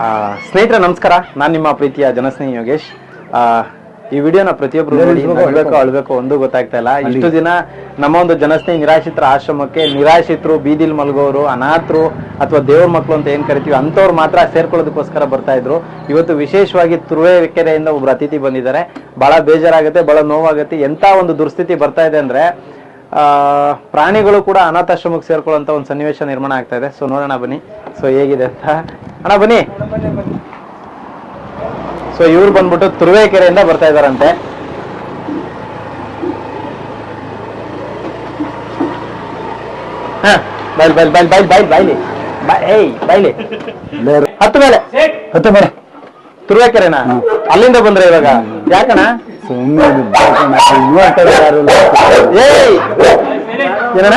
ಆ, ಸ್ನೇಹಿತರೆ ನಮಸ್ಕಾರ. ನಾನು ನಿಮ್ಮ ಪ್ರೀತಿಯ ಜನಸ್ನೇಹಿ ಯೋಗೇಶ್. ಆ, ಈ ವಿಡಿಯೋನ ಪ್ರತಿಯೊಬ್ರು ನೋಡಿ ನಗಬೇಕು ಅಳ್ಬೇಕು ಒಂದು ಗೊತ್ತಾಗ್ತಾ ಇಲ್ಲ. ಇಷ್ಟು ದಿನ ನಮ್ಮ ಒಂದು ಜನಸ್ನೇಹಿ ನಿರಾಶ್ರಿತರ ಆಶ್ರಮಕ್ಕೆ ನಿರಾಶ್ರಿತರು ಬೀದಿಲ್ ಮಲಗೋರು ಅನಾಥರು ಅಥವಾ ದೇವ್ರ ಮಕ್ಕಳು ಅಂತ ಏನ್ ಕರಿತೀವಿ ಅಂತವ್ರು ಮಾತ್ರ ಸೇರ್ಕೊಳ್ಳೋದಕ್ಕೋಸ್ಕರ ಬರ್ತಾ ಇದ್ರು. ಇವತ್ತು ವಿಶೇಷವಾಗಿ ತುರುವೇಕೆರೆಯಿಂದ ಒಬ್ರು ಅತಿಥಿ ಬಂದಿದ್ದಾರೆ. ಬಹಳ ಬೇಜಾರಾಗುತ್ತೆ ಬಹಳ ನೋವಾಗುತ್ತೆ. ಎಂತ ಒಂದು ದುರ್ಸ್ಥಿತಿ ಬರ್ತಾ ಇದೆ ಅಂದ್ರೆ ಆ ಪ್ರಾಣಿಗಳು ಕೂಡ ಅನಾಥಾಶ್ರಮಕ್ಕೆ ಸೇರ್ಕೊಳ್ಳುವಂತ ಒಂದು ಸನ್ನಿವೇಶ ನಿರ್ಮಾಣ ಆಗ್ತಾ ಇದೆ. ಸೊ ನೋಡೋಣ ಬನ್ನಿ. ಸೊ ಹೇಗಿದೆ ಅಂತ. ಅಣ್ಣ ಬನ್ನಿ. ಸೊ ಇವ್ರು ಬಂದ್ಬಿಟ್ಟು ತುರುವೇಕೆರೆಯಿಂದ ಬರ್ತಾ ಇದಾರಂತೆ ಬೈಲ್ ಬೈಲ್ ಬೈಲ್ ಬೈಲ್ ಬೈಲ್ ಬೈಲಿ. ಏಯ್ ಬೈಲಿ. ಹತ್ತು ಮೇಲೆ ಹತ್ತು ಮೇಲೆ. ತುರುವೇಕೆರೆನಾ? ಅಲ್ಲಿಂದ ಬಂದ್ರೆ ಇವಾಗ. ಇಲ್ಲ. ಏಯ್! ಏನಣ್ಣ?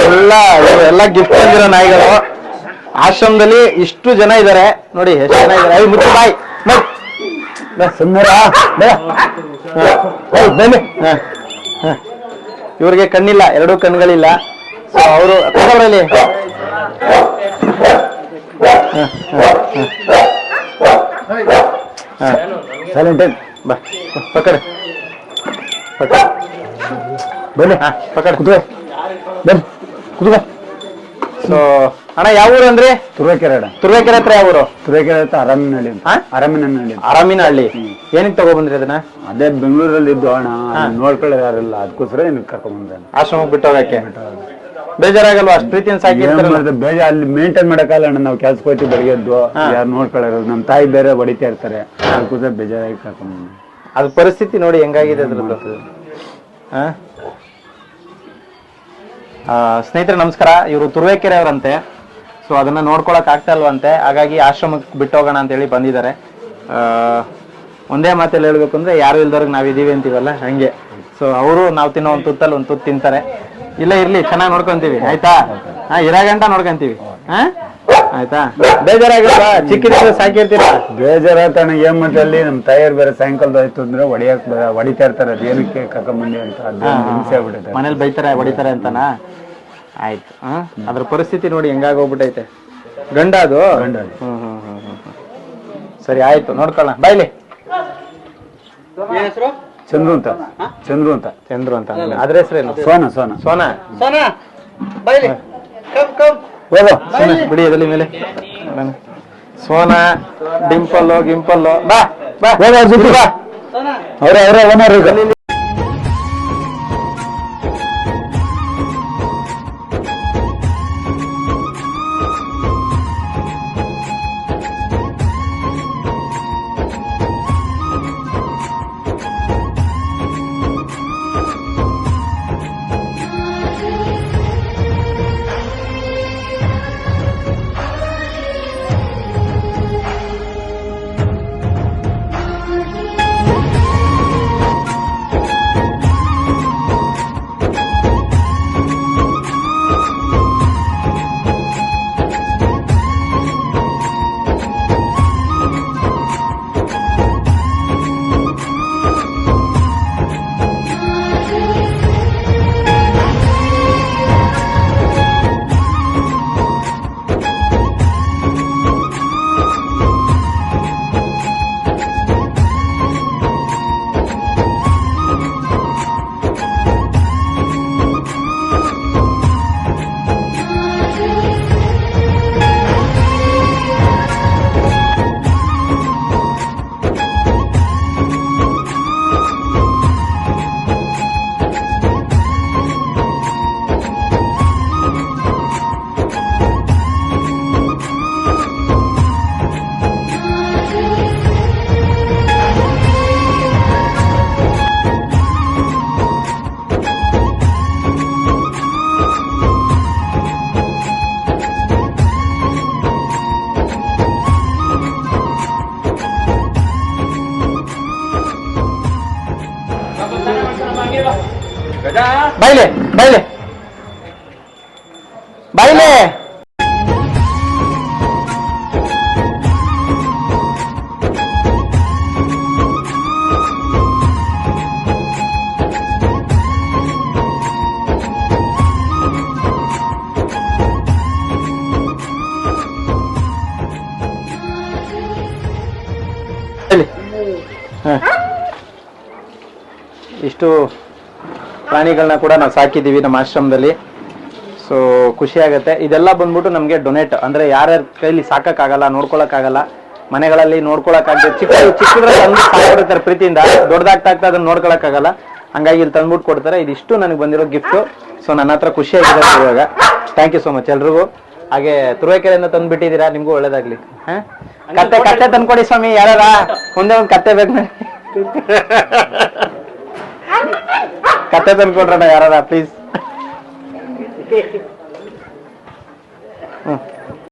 ಎಲ್ಲ ಎಲ್ಲ ಗಿಫ್ಟ್ ಬಂದಿರೋ ನಾಯಿಗಳು. ಆಶ್ರಮದಲ್ಲಿ ಇಷ್ಟು ಜನ ಇದ್ದಾರೆ ನೋಡಿ ಎಷ್ಟು ಜನ ಇದ್ದಾರೆ ಐ ಮುಚ್ಚು ಬಾಯ್. ಬನ್ನಿ. ಇವ್ರಿಗೆ ಕಣ್ಣಿಲ್ಲ ಎರಡೂ ಕಣ್ಗಳಿಲ್ಲ. ಸೊ ಅವರು ಕಣ್ಣಲ್ಲಿ. ಬಾ. ಪಕಡೆ ಪಕಡೆ ಬನ್ನಿ. ಹಾ ಪಕಡೆ ಬನ್ನಿ. ಕುತ್ಕೋ. ಸೊ ಅಣ್ಣ ಯಾವ ಊರು ಅಂದ್ರೆ? ತುರುವೇಕೆರೆ ಅಣ್ಣ. ತುರುವೇಕೆರೆ ಹತ್ರ ಯಾವ ಊರು? ತುರುವೇಕೆರೆ ಹತ್ರ ಅರಮನಹಳ್ಳಿ ಅಂತ. ಹಾ? ಅರಮನಹಳ್ಳಿ ಅಂತ. ಆರಾಮಿನಹಳ್ಳಿ ಏನಕ್ಕೆ ತಗೊಬಂದ್ರಿ ಅದನ್ನ? ಅದೇ ಬೆಂಗಳೂರಲ್ಲಿ ಇದ್ದು ಅಣ್ಣ ನೋಡ್ಕೊಳ್ಳೋದು ಯಾರಿಲ್ಲ. ಅದಕ್ಕೋಸ್ಕರ ನಿಮ್ಗೆ ಕರ್ಕೊಂಡ್ ಬಂದೆ ಬಿಟ್ಟು ಆಶ್ರಮಕ್ಕೆ ಬಿಟ್ಟೋಗಕ್ಕೆ. ಬೇಜಾರಾಗಲ್ವಾ? ಅಷ್ಟು ಪ್ರೀತಿಯಿಂದ ಬೇಜಾರ ಸಾಕಿರ್ತಾರಲ್ಲ ಅಲ್ಲಿ ಮೇಂಟೈನ್ ಮಾಡಕ್ಕಾಗಲ್ಲ ಅಣ್ಣ. ನಾವು ಕೆಲ್ಸಕ್ಕೆ ಹೋಗ್ತೀವಿ ಬೆಳಿಗ್ಗೆ ಎದ್ದು ಯಾರು ನೋಡ್ಕೊಳ್ಳೋರು? ನಮ್ಮ ತಾಯಿ ಬೇರೆ ಹೊಡಿತಾ ಇರ್ತಾರೆ. ಅದಕ್ಕೋಸ್ಕರ ಬೇಜಾರಾಗಿ ಕರ್ಕೊಂಡ್ ಬಂದೆ. ಅದ್ ಪರಿಸ್ಥಿತಿ ನೋಡಿ ಹೆಂಗಾಗಿದೆ ಅದ್ರದ್ದು. ಆ? ಸ್ನೇಹಿತರೆ, ನಮಸ್ಕಾರ. ಇವರು ತುರುವೇಕೆರೆ ಅವರಂತೆ ಸೊ ಅದನ್ನ ನೋಡ್ಕೊಳಕ್ ಆಗ್ತಾ ಇಲ್ವಂತೆ. ಹಾಗಾಗಿ ಆಶ್ರಮಕ್ಕೆ ಬಿಟ್ಟೋಗೋಣ ಅಂತ ಹೇಳಿ ಬಂದಿದ್ದಾರೆ ಒಂದೇ ಮಾತಲ್ಲಿ ಹೇಳ್ಬೇಕು ಅಂದ್ರೆ, ಯಾರು ಇಲ್ದವ್ರಿಗೆ ನಾವಿದೀವಿ ಅಂತೀವಲ್ಲ? ಹಂಗೆ. ಸೊ ಅವರು ನಾವು ತಿನ್ನೋ ಒಂದ್ ತುತ್ತಲ್ಲಿ ಒಂದ್ ತುತ್ತು ತಿಂತಾರೆ. ಇಲ್ಲ ಇರ್ಲಿ, ಚೆನ್ನಾಗಿ ನೋಡ್ಕೊಂತೀವಿ. ಆಯ್ತಾ? ಹಾ ಇರಾಗಂಟ ನೋಡ್ಕೊಂತೀವಿ. ಹಾ? ಆಯ್ತಾ? ಬೇಜಾರಾಗಲ್ವಾ ಚಿಕ್ಕ ಸಾಕಿರ್ತೀರ ಬೇಜಾರಾಯ್ತು ಅಣ್ಣ ಏನ್ ಮತ್ತೆ ಅಲ್ಲಿ ನಮ್ಮ ತಾಯಿಯರ್ ಬೇರೆ ಸಾಯಂಕಾಲದ ಆಯ್ತು ಅಂದ್ರೆ ಹೊಡಿಯಕ್ ಬ- ಹೊಡಿತಾ ಇರ್ತಾರೆ. ಅದೇನಕ್ಕೆ ಏನಕ್ಕೆ ಕರ್ಕೊಂಬಂದಿ ಅಂತ. ಅದು ಹಿಂಸೆ ಆಗ್ಬಿಟ್ಟೈತೆ ಮನೇಲಿ ಬೈತಾರೆ ಹೊಡಿತಾರೆ ಅಂತನಾ? ಆಯ್ತು ಹ? ಅದ್ರ ಪರಿಸ್ಥಿತಿ ನೋಡಿ ಹೆಂಗಾಗೋಗ್ಬಿಟ್ಟೈತೆ ಗಂಡ ಅದು? ಗಂಡ ಅದು. ಹ್ಮ್ ಹ್ಮ್ ಹ್ಮ್ ಹ್ಮ್ ಹ್ಮ್. ಸರಿ ಆಯ್ತು ನೋಡ್ಕೊಳ್ಳ ಬಾಯ್ಲಿ ಚಂದ್ರು ಅಂತ. ಚಂದ್ರು ಅಂತ. ಚಂದ್ರು ಅಂತ. ಅದ್ರ ಹೆಸರೇನು? ಸೋನ ಸೋನ. ಸೋನಾ? ಹೋಗೋ. ಸೋನಾ ಬಿಡಿ ಎದಲಿ ಮೇಲೆ. ಸೋನಾ ಡಿಂಪಲ್ಲು ಗಿಂಪಲ್ಲು. ಬಾ ಬಾ. ಅವ್ರೆ ಅವ್ರೆ ಏನಾರು ಬಾ. ಅವರೇ ಅವ್ರ ಓನರ್ ಬೈಲೆ ಹೇಳಿ ಹ. ಇಷ್ಟು ಪ್ರಾಣಿಗಳನ್ನ ಕೂಡ ನಾವು ಸಾಕಿದ್ದೀವಿ ನಮ್ಮ ಆಶ್ರಮದಲ್ಲಿ. ಸೊ ಖುಷಿ ಆಗುತ್ತೆ ಇದೆಲ್ಲ ಬಂದ್ಬಿಟ್ಟು ನಮಗೆ ಡೊನೇಟ್ ಅಂದ್ರೆ ಯಾರ್ಯಾರ ಕೈಲಿ ಸಾಕಕ್ಕಾಗಲ್ಲ ನೋಡ್ಕೊಳಕ್ಕಾಗಲ್ಲ ಮನೆಗಳಲ್ಲಿ ನೋಡ್ಕೊಳಕ್ಕಾಗದೆ ಚಿಕ್ಕ ಚಿಕ್ಕದ್ರಲ್ಲಿ ತಂದು ಸಾಕ್ಬಿಡ್ತಾರೆ ಪ್ರೀತಿಯಿಂದ. ದೊಡ್ಡದಾಗ್ತಾ ಆಗ್ತಾ ಅದನ್ನ ನೋಡ್ಕೊಳಕ್ಕಾಗಲ್ಲ. ಹಂಗಾಗಿ ಇಲ್ಲಿ ತಂದ್ಬಿಟ್ಟು ಕೊಡ್ತಾರೆ. ಇದಿಷ್ಟು ನನಗೆ ಬಂದಿರೋ ಗಿಫ್ಟ್ ಸೊ ನನ್ನ ಹತ್ರ ಖುಷಿಯಾಗಿದೆ ಇವಾಗ. ಥ್ಯಾಂಕ್ ಯು ಸೋ ಮಚ್ ಎಲ್ರಿಗೂ. ಹಾಗೆ ತುರುವೇಕೆರೆಯಿಂದ ತಂದ್ಬಿಟ್ಟಿದ್ದೀರಾ? ನಿಮಗೂ ಒಳ್ಳೇದಾಗ್ಲಿ. ಹಾಂ? ಕತ್ತೆ ಕತ್ತೆ ತಂದ್ಕೊಡಿ ಸ್ವಾಮಿ. ಯಾರ ಮುಂದೆ ಒಂದು ಕತ್ತೆ ಬೇಕು. ನನಗೆ. ಕತ್ತೆ ತಂದ್ಕೊಡ್ರಣ ಯಾರ ಪ್ಲೀಸ್